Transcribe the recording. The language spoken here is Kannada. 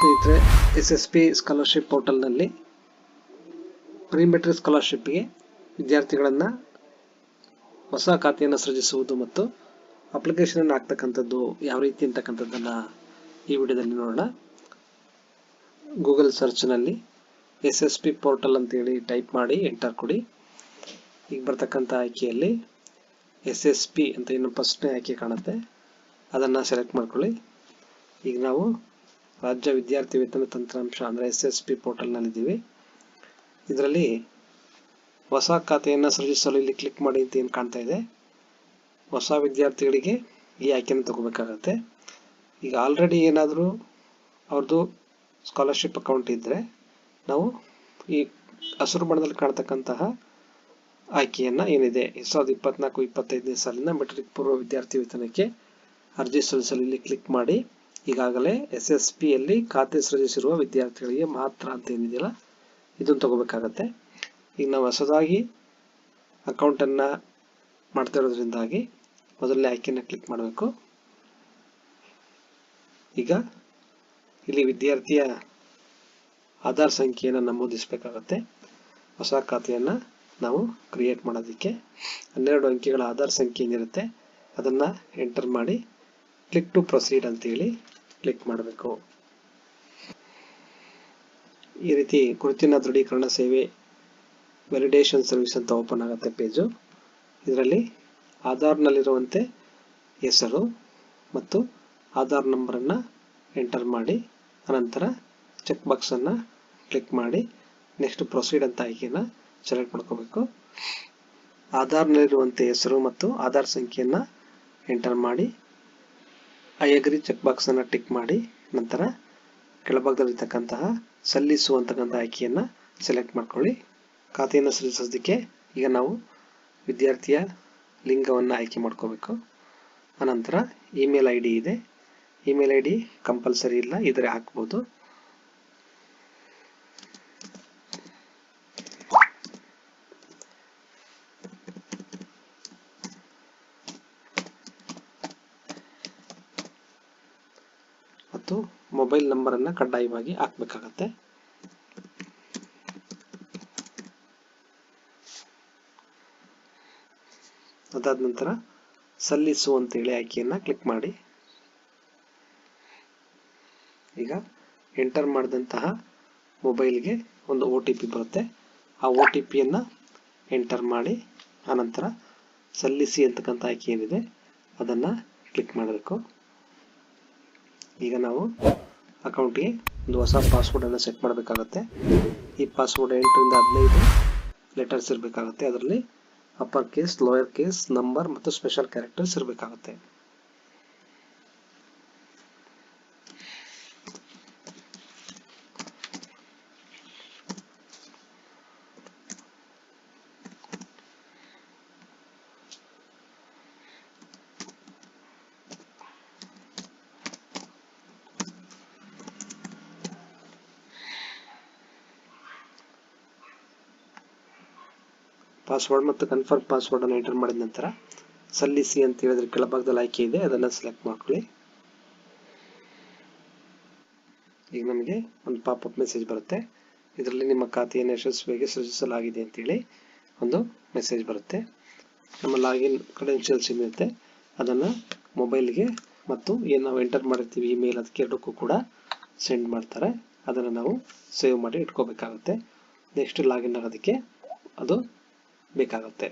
ಸ್ನೇಹಿತರೆ ಎಸ್ ಎಸ್ ಪಿ ಸ್ಕಾಲರ್ಶಿಪ್ ಪೋರ್ಟಲ್ನಲ್ಲಿ ಪ್ರೀ ಮೆಟ್ರಿಕ್ ಸ್ಕಾಲರ್ಶಿಪ್ಗೆ ವಿದ್ಯಾರ್ಥಿಗಳನ್ನು ಹೊಸ ಖಾತೆಯನ್ನು ಸೃಜಿಸುವುದು ಮತ್ತು ಅಪ್ಲಿಕೇಶನ್ ಹಾಕ್ತಕ್ಕಂಥದ್ದು ಯಾವ ರೀತಿ ಅಂತಕ್ಕಂಥದ್ದನ್ನು ಈ ವಿಡಿಯೋದಲ್ಲಿ ನೋಡೋಣ. ಗೂಗಲ್ ಸರ್ಚ್ನಲ್ಲಿ ಎಸ್ ಎಸ್ ಪಿ ಪೋರ್ಟಲ್ ಅಂತೇಳಿ ಟೈಪ್ ಮಾಡಿ ಎಂಟರ್ ಕೊಡಿ. ಈಗ ಬರ್ತಕ್ಕಂಥ ಆಯ್ಕೆಯಲ್ಲಿ ಎಸ್ ಎಸ್ ಪಿ ಅಂತ ಇನ್ನು ಫಸ್ಟ್ನೇ ಆಯ್ಕೆ ಕಾಣುತ್ತೆ. ಅದನ್ನು ಸೆಲೆಕ್ಟ್ ಮಾಡ್ಕೊಳ್ಳಿ. ಈಗ ನಾವು ರಾಜ್ಯ ವಿದ್ಯಾರ್ಥಿ ವೇತನ ತಂತ್ರಾಂಶ ಅಂದರೆ ಎಸ್ ಎಸ್ ಪಿ ಪೋರ್ಟಲ್ನಲ್ಲಿದ್ದೀವಿ. ಇದರಲ್ಲಿ ಹೊಸ ಖಾತೆಯನ್ನು ಸೃಜಿಸಲು ಇಲ್ಲಿ ಕ್ಲಿಕ್ ಮಾಡಿ ಅಂತ ಏನು ಕಾಣ್ತಾ ಇದೆ. ಹೊಸ ವಿದ್ಯಾರ್ಥಿಗಳಿಗೆ ಈ ಆಯ್ಕೆಯನ್ನು ತಗೋಬೇಕಾಗತ್ತೆ. ಈಗ ಆಲ್ರೆಡಿ ಏನಾದರೂ ಅವ್ರದ್ದು ಸ್ಕಾಲರ್ಶಿಪ್ ಅಕೌಂಟ್ ಇದ್ದರೆ ನಾವು ಈ ಹಸಿರು ಬಣ್ಣದಲ್ಲಿ ಕಾಣ್ತಕ್ಕಂತಹ ಆಯ್ಕೆಯನ್ನು ಏನಿದೆ, ಎರಡು ಸಾವಿರದ ಇಪ್ಪತ್ನಾಲ್ಕು, ಇಪ್ಪತ್ತೈದನೇ ಸಾಲಿನ ಮೆಟ್ರಿಕ್ ಪೂರ್ವ ವಿದ್ಯಾರ್ಥಿ ವೇತನಕ್ಕೆ ಅರ್ಜಿ ಸಲ್ಲಿಸಲು ಇಲ್ಲಿ ಕ್ಲಿಕ್ ಮಾಡಿ ಈಗಾಗಲೇ ಎಸ್ ಎಸ್ ಪಿಯಲ್ಲಿ ಖಾತೆ ಸೃಜಿಸಿರುವ ವಿದ್ಯಾರ್ಥಿಗಳಿಗೆ ಮಾತ್ರ ಅಂತ ಏನಿದೆಯಲ್ಲ, ಇದನ್ನು ತಗೋಬೇಕಾಗತ್ತೆ. ಈಗ ನಾವು ಹೊಸದಾಗಿ ಅಕೌಂಟನ್ನು ಮಾಡ್ತಾ ಇರೋದ್ರಿಂದಾಗಿ ಮೊದಲನೇ ಆಯ್ಕೆಯನ್ನು ಕ್ಲಿಕ್ ಮಾಡಬೇಕು. ಈಗ ಇಲ್ಲಿ ವಿದ್ಯಾರ್ಥಿಯ ಆಧಾರ್ ಸಂಖ್ಯೆಯನ್ನು ನಮೂದಿಸಬೇಕಾಗತ್ತೆ. ಹೊಸ ಖಾತೆಯನ್ನು ನಾವು ಕ್ರಿಯೇಟ್ ಮಾಡೋದಕ್ಕೆ ಹನ್ನೆರಡು ಅಂಕಿಗಳ ಆಧಾರ್ ಸಂಖ್ಯೆ ಏನಿರುತ್ತೆ, ಅದನ್ನು ಎಂಟರ್ ಮಾಡಿ ಕ್ಲಿಕ್ ಟು ಪ್ರೊಸೀಡ್ ಅಂತೇಳಿ ಕ್ಲಿಕ್ ಮಾಡಬೇಕು. ಈ ರೀತಿ ಗುರುತಿನ ದೃಢೀಕರಣ ಸೇವೆ ವ್ಯಾಲಿಡೇಷನ್ ಸರ್ವಿಸ್ ಅಂತ ಓಪನ್ ಆಗುತ್ತೆ ಪೇಜು ಇದರಲ್ಲಿ ಆಧಾರ್ನಲ್ಲಿರುವಂತೆ ಹೆಸರು ಮತ್ತು ಆಧಾರ್ ನಂಬರನ್ನು ಎಂಟರ್ ಮಾಡಿ, ಅನಂತರ ಚೆಕ್ ಬಾಕ್ಸನ್ನು ಕ್ಲಿಕ್ ಮಾಡಿ ನೆಕ್ಸ್ಟ್ ಪ್ರೊಸೀಡ್ ಅಂತ ಆಯ್ಕೆನ ಸೆಲೆಕ್ಟ್ ಮಾಡ್ಕೋಬೇಕು. ಆಧಾರ್ನಲ್ಲಿರುವಂತೆ ಹೆಸರು ಮತ್ತು ಆಧಾರ್ ಸಂಖ್ಯೆಯನ್ನು ಎಂಟರ್ ಮಾಡಿ ಐ ಅಗ್ರಿ ಚೆಕ್ ಬಾಕ್ಸನ್ನು ಟಿಕ್ ಮಾಡಿ, ನಂತರ ಕೆಳಭಾಗದಲ್ಲಿರ್ತಕ್ಕಂತಹ ಸಲ್ಲಿಸು ಅಂತಕ್ಕಂಥ ಆಯ್ಕೆಯನ್ನು ಸೆಲೆಕ್ಟ್ ಮಾಡ್ಕೊಳ್ಳಿ. ಖಾತೆಯನ್ನು ಸಲ್ಲಿಸೋದಕ್ಕೆ ಈಗ ನಾವು ವಿದ್ಯಾರ್ಥಿಯ ಲಿಂಗವನ್ನು ಆಯ್ಕೆ ಮಾಡ್ಕೋಬೇಕು. ಅನಂತರ ಇಮೇಲ್ ಐ ಇದೆ. ಇಮೇಲ್ ಐ ಡಿ ಕಂಪಲ್ಸರಿ ಇಲ್ಲ, ಇದ್ರೆ ಹಾಕ್ಬೋದು. ಮತ್ತು ಮೊಬೈಲ್ ನಂಬರನ್ನು ಕಡ್ಡಾಯವಾಗಿ ಹಾಕಬೇಕಾಗತ್ತೆ. ಅದಾದ ನಂತರ ಸಲ್ಲಿಸು ಅಂತೇಳಿ ಆಯ್ಕೆಯನ್ನು ಕ್ಲಿಕ್ ಮಾಡಿ. ಈಗ ಎಂಟರ್ ಮಾಡಿದಂತಹ ಮೊಬೈಲ್ಗೆ ಒಂದು ಒ ಟಿ ಪಿ ಬರುತ್ತೆ. ಆ ಒ ಟಿ ಪಿಯನ್ನ ಎಂಟರ್ ಮಾಡಿ, ಆನಂತರ ಸಲ್ಲಿಸಿ ಅಂತಕ್ಕಂಥ ಆಯ್ಕೆ ಏನಿದೆ, ಅದನ್ನು ಕ್ಲಿಕ್ ಮಾಡಬೇಕು. ಈಗ ನಾವು ಅಕೌಂಟ್ಗೆ ಒಂದು ಹೊಸ ಪಾಸ್ವರ್ಡನ್ನು ಸೆಟ್ ಮಾಡಬೇಕಾಗತ್ತೆ. ಈ ಪಾಸ್ವರ್ಡ್ ಎಂಟರಿಂದ ಹದಿನೈದು ಲೆಟರ್ಸ್ ಇರಬೇಕಾಗುತ್ತೆ. ಅದರಲ್ಲಿ upper case lower case number ಮತ್ತು ಸ್ಪೆಷಲ್ ಕ್ಯಾರೆಕ್ಟರ್ಸ್ ಇರಬೇಕಾಗುತ್ತೆ. ಪಾಸ್ವರ್ಡ್ ಮತ್ತು ಕನ್ಫರ್ಮ್ ಪಾಸ್ವರ್ಡ್ ಅನ್ನು ಎಂಟರ್ ಮಾಡಿದ ನಂತರ ಸಲ್ಲಿಸಿ ಅಂತ ಹೇಳಿದ್ರೆ ಕೆಳಭಾಗದಲ್ಲಿ ಆಯ್ಕೆ ಇದೆ, ಅದನ್ನು ಸೆಲೆಕ್ಟ್ ಮಾಡ್ಕೊಳ್ಳಿ. ಈಗ ನಮಗೆ ಒಂದು ಪಾಪಪ್ ಮೆಸೇಜ್ ಬರುತ್ತೆ. ಇದರಲ್ಲಿ ನಿಮ್ಮ ಖಾತೆಯನ್ನು ಯಶಸ್ವಿಯಾಗಿ ಸೃಜಿಸಲಾಗಿದೆ ಅಂತೇಳಿ ಒಂದು ಮೆಸೇಜ್ ಬರುತ್ತೆ. ನಮ್ಮ ಲಾಗಿನ್ ಕ್ರೆಡೆನ್ಷಿಯಲ್ಸ್ ಏನಿರುತ್ತೆ ಅದನ್ನು ಮೊಬೈಲ್ಗೆ ಮತ್ತು ಏನು ನಾವು ಎಂಟರ್ ಮಾಡಿರ್ತೀವಿ ಇಮೇಲ್ ಅದಕ್ಕೆ ಎರಡಕ್ಕೂ ಕೂಡ ಸೆಂಡ್ ಮಾಡ್ತಾರೆ. ಅದನ್ನು ನಾವು ಸೇವ್ ಮಾಡಿ ಇಟ್ಕೋಬೇಕಾಗುತ್ತೆ. ನೆಕ್ಸ್ಟ್ ಲಾಗಿನ್ ಆಗೋದಕ್ಕೆ ಅದು ಬೇಕಾಗುತ್ತೆ.